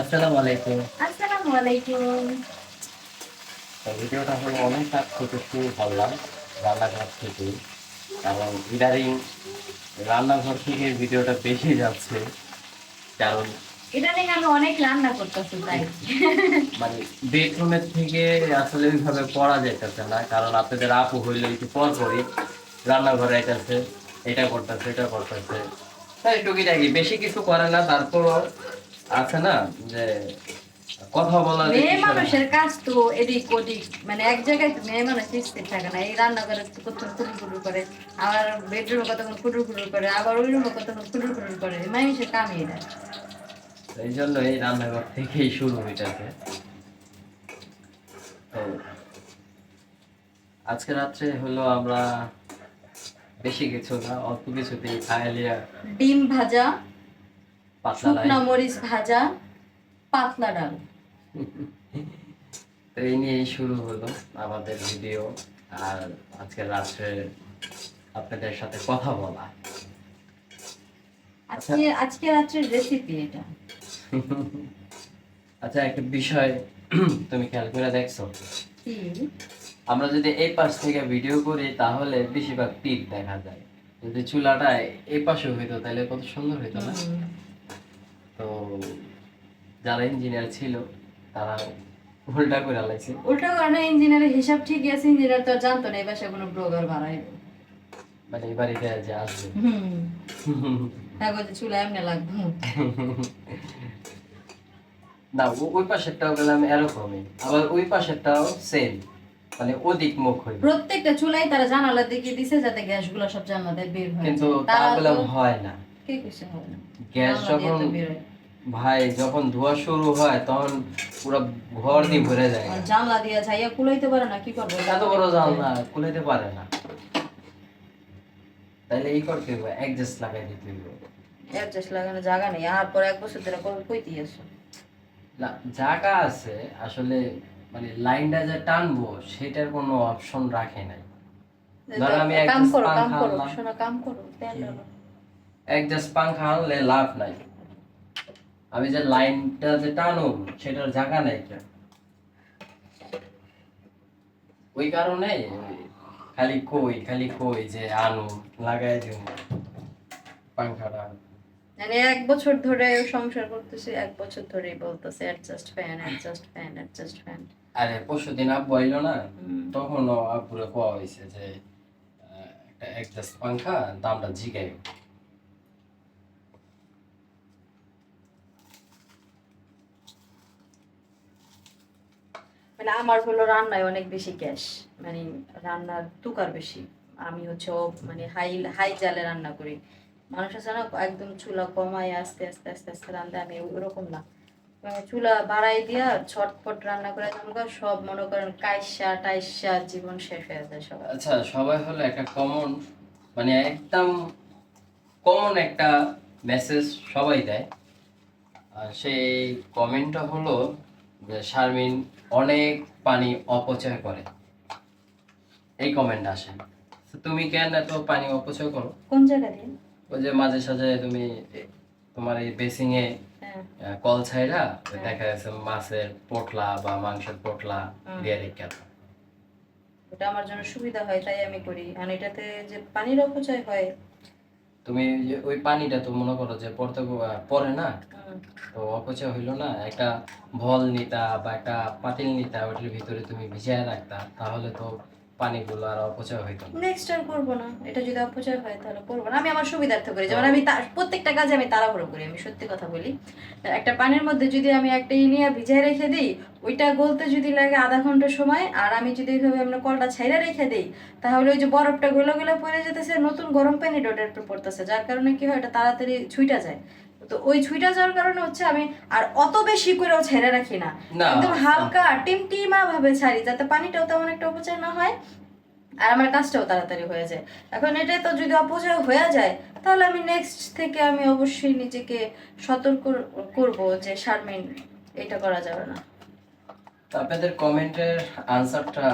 আসসালামু আলাইকুম আসসালামু আলাইকুম ভিডিওটা হলো অনেক কাজ থেকে শুরু করলাম রান্নাঘর থেকে। এবং ইদারিং রান্নাঘর থেকে ভিডিওটা বেশি যাচ্ছে কারণ এটা আমি অনেক রান্না করতেছি তাই মানে বেডরুমের থেকে আসলে ওইভাবে পড়া যাইতেছে না কারণ আপনাদের আপু হইলে একটু পর পরই রান্নাঘরে আইতেছে এটা করতেছে এটা করতেছে। তাই টুকিটাকি বেশি কিছু করে না তারপরও আছে না যে কথা বলা মেয়ে মানুষের কাজ তো এদিক ওদিক। মানে এক জায়গায় মেয়ে মানুষ স্থির থাকে না। এই রান্না করে কতক্ষণ কুটুর কুটুর করে। আবার বেডরুমে কতক্ষণ কুটুর কুটুর করে। আবার ওই রুমে কতক্ষণ কুটুর কুটুর করে। মানুষের কামই এটা এই জন্য এই রান্নাঘর থেকেই শুরু তো আজকে রাত্রে হলো আমরা বেশি কিছু না অল্প কিছুতেই খাইলিয়া ডিম ভাজা। শুকনো মরিচ ভাজা পাতলা ডাল। তো এই নিয়েই শুরু হলো আমাদের ভিডিও আর আজকে রাত্রে আপনাদের সাথে কথা বলা। আজকে আজকে রাত্রের রেসিপি এটা। আচ্ছা একটা বিষয় তুমি খেয়াল করে দেখছ? আমরা যদি এই পাশ থেকে ভিডিও করি তাহলে বেশিরভাগ টিপ দেখা যায়। যদি চুলাটা এই পাশে হইতো তাহলে কত সুন্দর হইতো না। তো যারা ইঞ্জিনিয়ার ছিল তারা উল্টা করে লাইছে উল্টা কারণে ইঞ্জিনিয়ারের হিসাব ঠিকই আছে ইঞ্জিনিয়ার তো জানতো না এই বাসায় কোনো ব্রোগার বাড়াইবে মানে এই বাড়িতে যে আসবে। হ্যাঁ বলছে চুলা এমনি লাগবে। না ওই পাশেরটাও গেলাম এরকমই। আবার ওই পাশেরটাও সেম মানে ওদিক মুখ হইবে প্রত্যেকটা চুলাই তারা জানালা দিকে দিছে যাতে গ্যাসগুলো সব জানালাতে বের হয়ে কিন্তু যায়। তা তারা হয় না। কে কইছে হবে না? গ্যাস যখন হয়। ভাই যখন ধোয়া শুরু হয় তখন পুরো ঘর দিয়ে ভরে যায়। জানলা দিয়ে ছাইয়া কুলাইতে পারে না কি করবে? এত বড় জানলা খুলেতে পারে না। তাইলে এই করতে হবে অ্যাডজাস্ট লাগাই দিতে হবে অ্যাডজাস্ট লাগানো জায়গা নেই আর পরে এক বছর ধরে কই কইতে আসো। না, জায়গা আছে আসলে মানে লাইনটা যে টানবো সেটার কোনো অপশন রাখে নাই। ধরো আমি কাম করো কাম করো। শোনো কাম করো তেল ঢালো। অ্যাডজাস্ট পাংখা আনলে লাভ নাই। আমি যে লাইনটা যে টানো সেটার জায়গা নাই তো। ওই কারণে খালি কই খালি কই যে আনো লাগাই দিও পাংখাটা মানে এক বছর ধরে সংসার করতেছি এক বছর ধরেই বলতেছে adjust fan adjust fan adjust fan আরে পরশু দিন আব্বু আইলো না তখনও আব্বুরে কোয়া হয়েছে যে একটা অ্যাডজাস্ট পাংখা দামটা জিগাই মানে আমার হলো রান্নায় অনেক বেশি গ্যাস মানে রান্নার তুকার বেশি। আমি হচ্ছে মানে হাই হাই জালে রান্না করি। মানুষ আছে না, একদম চুলা কমায়, আস্তে আস্তে আস্তে আস্তে রান্না আমি ওরকম না। মানে চুলা বাড়াই দিয়া ছটফট রান্না করে তোমাকে সব মনে করেন কাইসা টাইসা জীবন শেষ হয়ে যায় সব আচ্ছা সবাই হলো একটা কমন মানে একদম কমন একটা মেসেজ সবাই দেয়। সেই কমেন্টটা হলো শারমিন অনেক পানি অপচয় করে। এই কমেন্ট আসে। তুমি কেন এত পানি অপচয় করো? কোন জায়গা দিয়ে? ওই যে মাঝে সাঝে তুমি তোমার এই বেসিং এ হ্যাঁ। কল ছাইরা দেখা যাচ্ছে মাছের পোটলা বা মাংসের পোটলা দিয়ে রেখে। ওটা আমার জন্য সুবিধা হয় তাই আমি করি। আর এটাতে যে পানির অপচয় হয় তুমি ওই পানিটা তো মনে করো যে পড়তে পরে না? তো অপচয় হইল না? একটা ভল নিতা বা একটা পাতিল নিতা ওটার ভিতরে তুমি ভিজায় রাখতা তাহলে তো পানিগুলো আর অপচয় হইতো না। নেক্সট আর করব না। এটা যদি অপচয় হয় তাহলে করব না। আমি আমার সুবিধার্থে করি। যেমন আমি প্রত্যেকটা কাজে আমি তাড়াহুড়ো করি, আমি সত্যি কথা বলি। একটা পানির মধ্যে যদি আমি একটা ইনিয়া ভিজাই রেখে দিই, ওইটা গলতে যদি লাগে আধা ঘণ্টা সময়, আর আমি যদি এইভাবে আমরা কলটা ছাইরা রেখে দিই, তাহলে ওই যে বরফটা গলে গলে পড়ে যেতেছে, নতুন গরম পানি ডটের পড়তেছে, যার কারণে কি হয় এটা তাড়াতাড়ি ছুইটা যায়। তো ওই ছুইটা যাওয়ার কারণে হচ্ছে আমি আর অত বেশি করেও ছেড়ে রাখি না। একদম হালকা টিমটিমা ভাবে ছাড়ি যাতে পানিটাও তেমন একটা অপচয় না হয় আর আমার কাজটাও তাড়াতাড়ি হয়ে যায়। এখন এটা তো যদি অপচয় হয়ে যায় তাহলে আমি নেক্সট থেকে আমি অবশ্যই নিজেকে সতর্ক করব যে শারমিন এটা করা যাবে না। আপনাদের কমেন্টের আনসারটা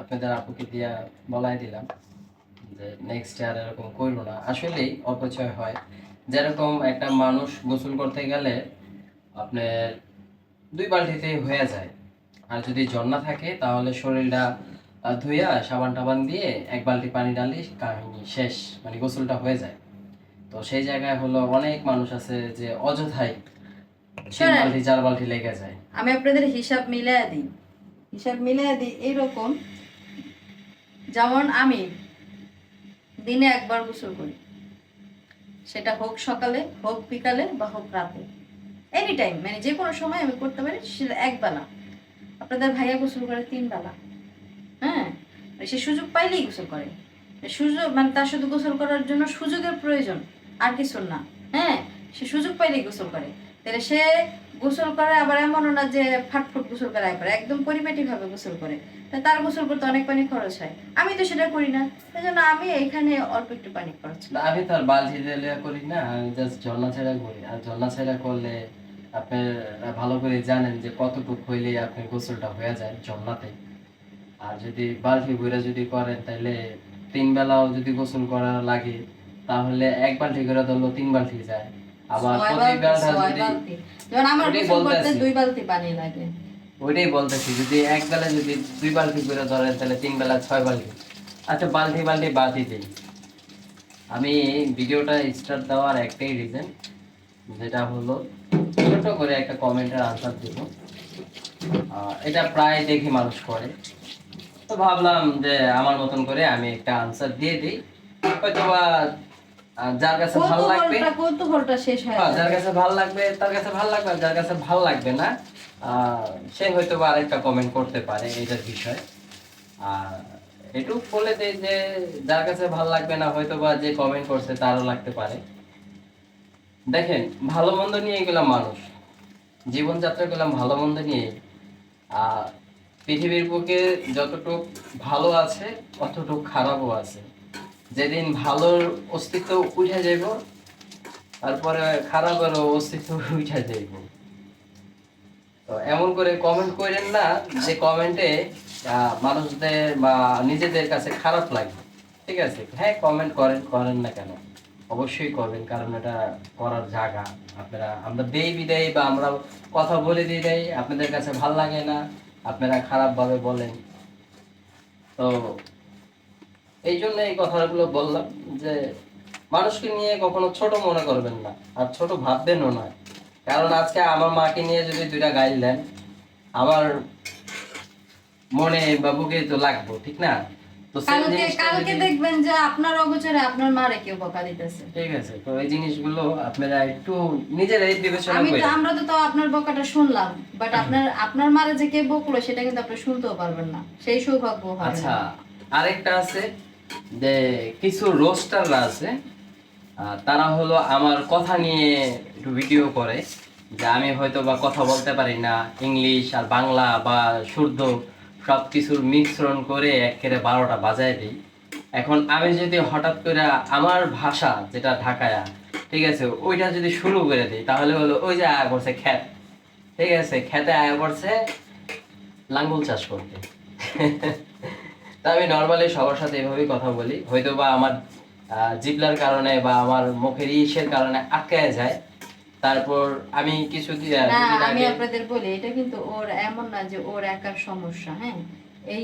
আপনাদের আপুকে দিয়া বলাই দিলাম যে নেক্সট ইয়ার এরকম করল না। আসলেই অপচয় হয়। যেরকম একটা মানুষ গোসল করতে গেলে আপনার দুই বালতিতে হয়ে যায়। আর যদি ঝর্ণা থাকে তাহলে শরীরটা ধুইয়া সাবান টাবান দিয়ে এক বালতি পানি ডালি কাহিনী শেষ মানে গোসলটা হয়ে যায়। তো সেই জায়গায় হলো অনেক মানুষ আছে যে অযথাই তিন। বালতি চার বালতি লেগে যায়। আমি আপনাদের হিসাব মিলিয়ে দিই। হিসাব মিলিয়ে দিই এইরকম। যেমন আমি দিনে একবার গোসল করি। সেটা হোক সকালে, হোক বিকালে বা হোক রাতে। এনি টাইম মানে যে কোনো সময় আমি করতে পারি, সেটা একবেলা আপনাদের ভাইয়া গোসল করে তিন বেলা। হ্যাঁ? সে সুযোগ পাইলেই গোসল করে। সুযোগ মানে তার শুধু গোসল করার জন্য সুযোগের প্রয়োজন। আর কিছু না। হ্যাঁ? সে সুযোগ পাইলেই গোসল করে। তাহলে সে গোসল করে, আবার এমনও না যে ফাটফুট গোসল করে একবার একদম পরিপাটি ভাবে গোসল করে। তা তার গোসল করতে অনেক পানি খরচ হয়। আমি তো সেটা করি না। সেই জন্য আমি এখানে অল্প একটু পানি খরচ করি। আমি তো আর বালতি দিয়ে করি না, আমি জাস্ট ঝর্ণা ছেড়া করি। আর ঝর্ণা ছেড়া করলে আপনি ভালো করে জানেন যে কতটুকু হইলে আপনার গোসলটা হয়ে যায় ঝর্ণাতে। আর যদি বালতি করে যদি করেন তাহলে তিন বেলাও যদি গোসল করা লাগে, তাহলে এক বালতি করে ধরলো তিন বালতি যায়। আবার। যেমন আমার গোসল করতে দুই বালতি পানি লাগে। ওইটাই বলতেছি যদি এক বেলা যদি দুই বালতি করে ধরেন তাহলে তিন বেলা ছয় বালতি। আচ্ছা বালতি বালতি বালতি দিই। আমি ভিডিওটা স্টার্ট দেওয়ার একটাই রিজন যেটা হলো ছোট করে একটা কমেন্টের আনসার দিব। এটা প্রায় দেখি মানুষ করে। তো ভাবলাম যে আমার মতন করে আমি একটা আনসার দিয়ে দিই। হয়তো বা যার কাছে ভালো লাগবে কৌতূহলটা শেষ হয়ে হ্যাঁ, যার কাছে ভালো লাগবে তার কাছে ভালো লাগবে যার কাছে ভালো লাগবে না সে হয়তো বা আরেকটা কমেন্ট করতে পারে এটার বিষয়। আর বলে দেয় যে যার কাছে ভালো লাগবে না হয়তো বা যে কমেন্ট করছে তারও লাগতে পারে। দেখেন ভালো মন্দ নিয়ে গেলাম মানুষ। জীবনযাত্রা করলাম ভালো মন্দ নিয়ে। আর পৃথিবীর বুকে যতটুক ভালো আছে অতটুক খারাপও আছে। যেদিন ভালোর অস্তিত্ব উঠে যাইব, তারপরে খারাপেরও অস্তিত্ব উঠে যাইব। তো এমন করে কমেন্ট করেন না, যে কমেন্টে মানুষদের বা নিজেদের কাছে খারাপ লাগবে ঠিক আছে? হ্যাঁ কমেন্ট করেন করেন না কেন? অবশ্যই করবেন, কারণ এটা করার জায়গা। আপনারা, আমরা দেই বিদায় বা আমরা কথা বলে দিয়ে দেয় আপনাদের কাছে ভালো লাগে না, আপনারা খারাপভাবে বলেন। তো এই জন্য এই কথাগুলো বললাম যে মানুষকে নিয়ে কখনো ছোট মনে করবেন না আর ছোট ভাববেনও না। কারণ আজকে আমার মাকে নিয়ে যদি দুইটা গাইল দেন আমার মনে বা বুকে তো লাগবো ঠিক না? তো কালকে কালকে দেখবেন যে আপনার অগোচরে আপনার মারে কেউ বকা দিতেছে। ঠিক আছে তো এই জিনিসগুলো আপনারা একটু নিজেরাই বিবেচনা আমি তো আমরা তো তাও আপনার বকাটা শুনলাম বাট আপনার আপনার মারে যে কে বকলো সেটা কিন্তু আপনি শুনতেও পারবেন না সেই সৌভাগ্য আচ্ছা। আরেকটা আছে যে কিছু রোস্টাররা আছে। তারা হলো আমার কথা নিয়ে একটু ভিডিও করে, যে আমি হয়তো বা কথা বলতে পারি না, ইংলিশ আর বাংলা বা শুদ্ধ সব কিছুর মিশ্রণ করে একেবারে বারোটা বাজায় দিই। এখন আমি যদি হঠাৎ করে আমার ভাষা যেটা ঢাকায়া, ঠিক আছে, ওইটা যদি শুরু করে দিই, তাহলে হলো ওই যে আয়া করছে খ্যাত। ঠিক আছে খেতে আয়া করছে লাঙ্গল চাষ করতে। তা আমি নর্মালি সবার সাথে এভাবেই কথা বলি। হয়তো বা আমার জিবলার কারণে বা আমার মুখের ইসের কারণে আটকায় যায়। তারপর আমি কিছু আমি আপনাদের বলি এটা কিন্তু ওর এমন না যে ওর একার সমস্যা হ্যাঁ? এই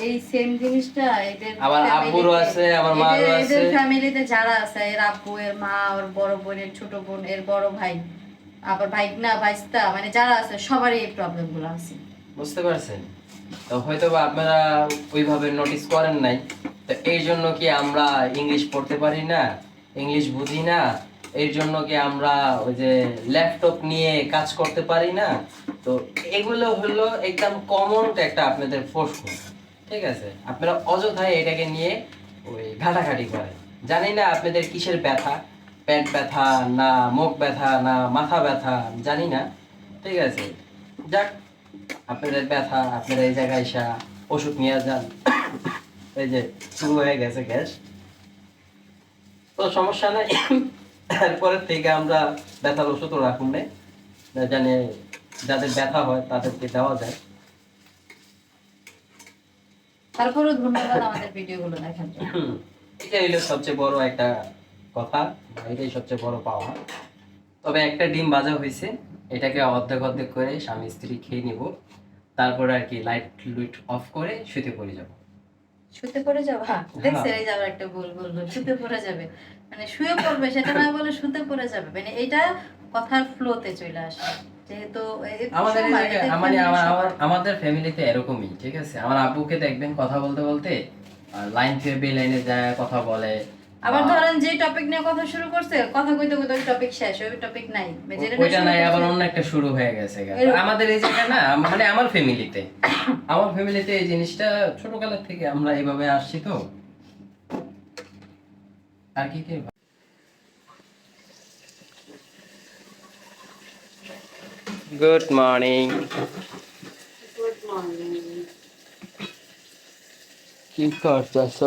এই- সেম জিনিসটা এদের আমার family আব্বুরও আছে, আমার মারও এদের- এদের ফ্যামিলিতে যারা আছে এর আব্বু এর মা ওর বড় বোন এর ছোট বোন এর বড় ভাই আবার ভাইগনা ভাইস্তা মানে যারা আছে সবারই এই প্রবলেমগুলো আছে। বুঝতে পারছেন? তো হয়তো বা আপনারা ওইভাবে নোটিস করেন নাই। তো এই জন্য কি আমরা ইংলিশ পড়তে পারি না? ইংলিশ বুঝি না? এর জন্য কি আমরা ওই যে ল্যাপটপ নিয়ে কাজ করতে পারি না? তো এগুলো হলো একদম কমন একটা আপনাদের প্রশ্ন। ঠিক আছে? আপনারা অযথায় এটাকে নিয়ে ওই ঘাটাঘাটি করেন। জানি না আপনাদের কিসের ব্যথা? পেট ব্যথা না মুখ ব্যথা না মাথা ব্যথা? জানি না। ঠিক আছে? যাক আপনাদের ব্যথা আপনারা এই জায়গায় এসা ওষুধ নিয়ে যান। এই যে শুরু হয়ে গেছে গ্যাস। তো সমস্যা নাই। এরপরের থেকে আমরা ব্যথার ওষুধও রাখুন না জানে যাদের ব্যথা হয় তাদেরকে দেওয়া যায়। তারপরেও ধন্যবাদ আমাদের ভিডিও গুলো দেখার জন্য। এটাই হলো সবচেয়ে বড় একটা কথা এটাই সবচেয়ে বড় পাওয়া। তবে একটা ডিম ভাজা হয়েছে। এটাকে অর্ধেক অর্ধেক করে স্বামী স্ত্রী খেয়ে নিব। তারপরে আর কি লাইট লুইট অফ করে শুতে পড়ে যাব। শুতে পড়ে যাবা? দেখছে এই যাবার একটা ভুল বলল শুতে পড়ে যাবে। মানে শুয়ে পড়বে সেটা না বলে শুতে পড়ে যাবে। মানে এটা কথার ফ্লোতে চলে আসে। যেহেতু আমাদের মানে ফ্যামিলিতে এরকমই ঠিক আছে? আমার আব্বুকে দেখবেন কথা বলতে বলতে লাইন থেকে বে লাইনে যায় কথা বলে। আবার ধরেন যে টপিক নিয়ে কথা শুরু করছে কথা কইতে কইতে ওই টপিক শেষ ওই টপিক নাই যেটা ওইটা নাই আবার অন্য একটা শুরু হয়ে গেছে আমাদের এই জায়গা না মানে আমার ফ্যামিলিতে আমার ফ্যামিলিতে এই জিনিসটা ছোটকালের থেকে আমরা এইভাবে আসছি তো। আর কি কি? গুড মর্নিং কি করতেছ?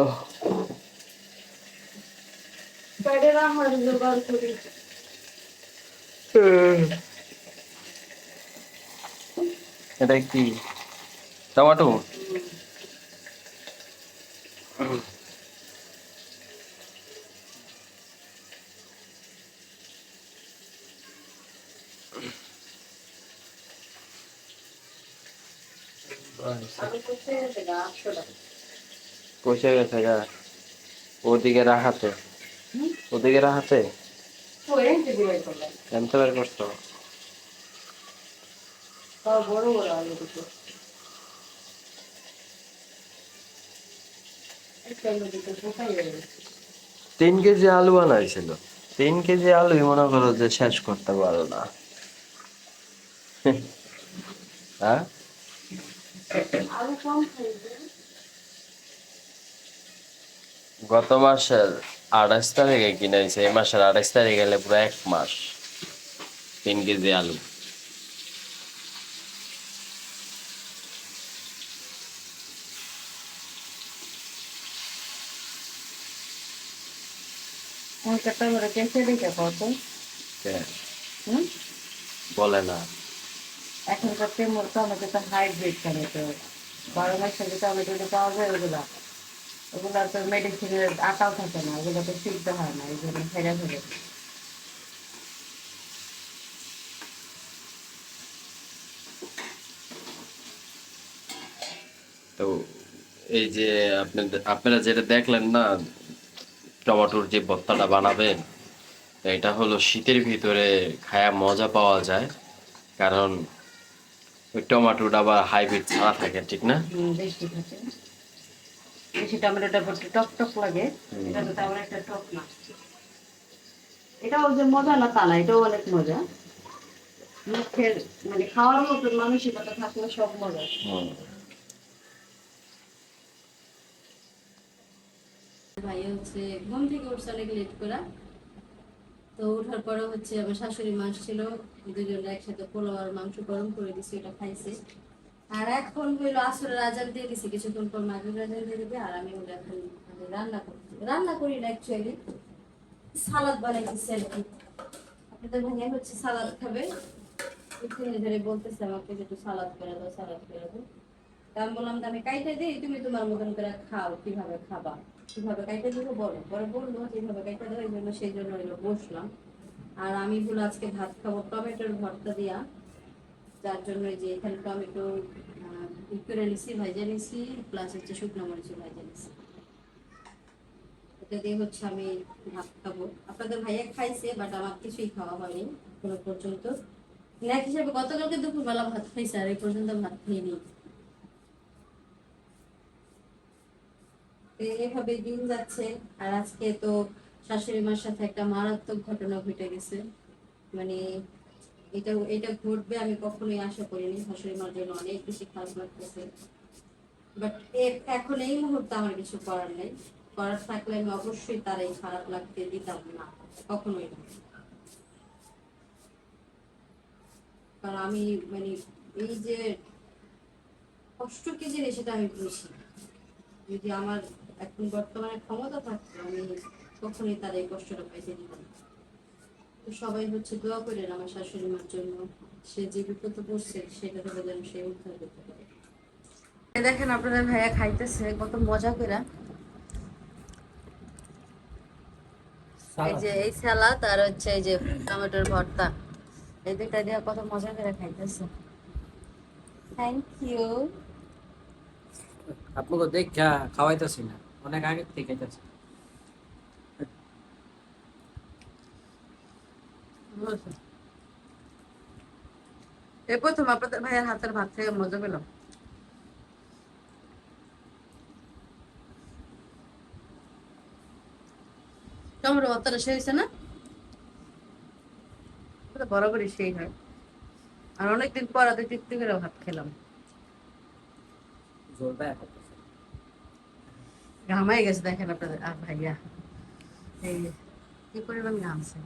এটা কি? টমেটো? কষে গেছে গা। ওদিকে রাখাতে। ওদিকে রাখাতে জানতে পার করছ? বড় বড় আলু দুটো। তিন কেজি আলু বানাইছিল। তিন কেজি আলু মনে করো যে শেষ করতে পারো না। হ্যাঁ? গত মাসের আঠাশ তারিখে কিনেছে এই মাসের আঠাশ তারিখে গেলে পুরো এক মাস তিন কেজি আলু। বলে না। এখনকার তেমন টমেটো তো হাইব্রিড টমেটো বারো মাসে যে টমেটো পাওয়া যায় ওগুলা। ওগুলা তো মেডিসিনের আটাও থাকে না ওগুলো তো সিদ্ধ হয় না এই জন্য ফেরে ফেলে তো এই যে আপনি আপনারা যেটা দেখলেন না টমেটোর যে ভর্তাটা বানাবেন এটা হলো শীতের ভিতরে খায়া মজা পাওয়া যায় কারণ ওই টমেটোটা আবার হাইব্রিড ছাড়া থাকে ঠিক না? বেশি টমেটোটা টক টক লাগে, এটা তো একটা টক না। যে মজা না এটাও অনেক মজা। মুখের মানে খাওয়ার মানসিকতা থাকলে সব মজা। ভাই হচ্ছে ঘুম থেকে উঠছে অনেক লেট করা। তো ওঠার পরে হচ্ছে আমার শাশুড়ি মাছ ছিল দুজন একসাথে পোলাও আর মাংস গরম করে দিছি, এটা খাইছে। আর এখন হইল আসরের আজান দিয়ে দিছি, কিছুক্ষণ পর মাগরিব আজান দিয়ে দিবে, আর আমি ওটা এখন মানে রান্না করছি রান্না করি না অ্যাকচুয়ালি সালাদ বানাইতেছি আর কি। আপনাদের ভাইয়া হচ্ছে সালাদ খাবে। তিন ধরে বলতেছে আমাকে যে একটু সালাদ করে দাও, সালাদ করে দাও। তা আমি বললাম যে আমি কাইটে দিই, তুমি তোমার মতন করে খাও, কীভাবে খাবা? কীভাবে কাইটে দিব বলো? পরে বলল যেভাবে কাইটে দেবো? এই জন্য সেই জন্য বসলাম। আর আমি হলো আজকে ভাত খাব টমেটোর ভর্তা দিয়া। যার জন্য যে এখানে টমেটো আহ, নিছি ভাজা নিছি প্লাস হচ্ছে শুকনো মরিচ ভাজা নিছি এটা দিয়ে হচ্ছে আমি ভাত খাব। আপনাদের ভাইয়া খাইছে বাট আমার কিছুই খাওয়া হয়নি কোনো পর্যন্ত। এক হিসাবে গতকালকে দুপুরবেলা ভাত খাইছে আর এই পর্যন্ত ভাত খাইনি। তো এইভাবে দিন যাচ্ছে আর আজকে তো শাশুড়ি মার সাথে একটা মারাত্মক ঘটনা ঘটে গেছে। মানে এটা এটা ঘটবে আমি কখনোই আশা করিনি। শাশুড়ি মার জন্য অনেক বেশি খারাপ লাগতেছে। বাট এখন এই মুহূর্তে আমার কিছু করার নেই। করার থাকলে আমি অবশ্যই তার এই খারাপ লাগতে দিতাম না। কখনোই না। কারণ আমি মানে এই যে কষ্ট কি জিনিস সেটা আমি বুঝি যদি আমার এখন বর্তমানে ক্ষমতা থাকতো, আমি কখনোই তার এই কষ্টটা পাইতে দিতাম। সবাই হচ্ছে দোয়া করেন আমার শাশুড়ি মার জন্য। সে যে বিপদে পড়ছে, সেটা থেকে যেন সে উদ্ধার করতে পারে। দেখেন আপনাদের ভাইয়া খাইতেছে, কত মজা করে এই যে এই সালাদ আর হচ্ছে এই যে টমেটোর ভর্তা। এই দুইটা দিয়ে কত মজা করে খাইতেছে। থ্যাংক ইউ আপনাকে দেখা খাওয়াইতেছি না, অনেক আগে থেকে খাইতেছি। এই প্রথম আপনাদের ভাইয়ের হাতের ভাত থেকে মজা পেলাম। টমেটো হয়েছে না? বরাবরই সেই হয়। আর অনেকদিন পর আগে তৃপ্তি করে ভাত খেলাম। ঘামাই গেছে দেখেন আপনাদের। আর ভাইয়া। এই কি পরিমাণ ঘামছে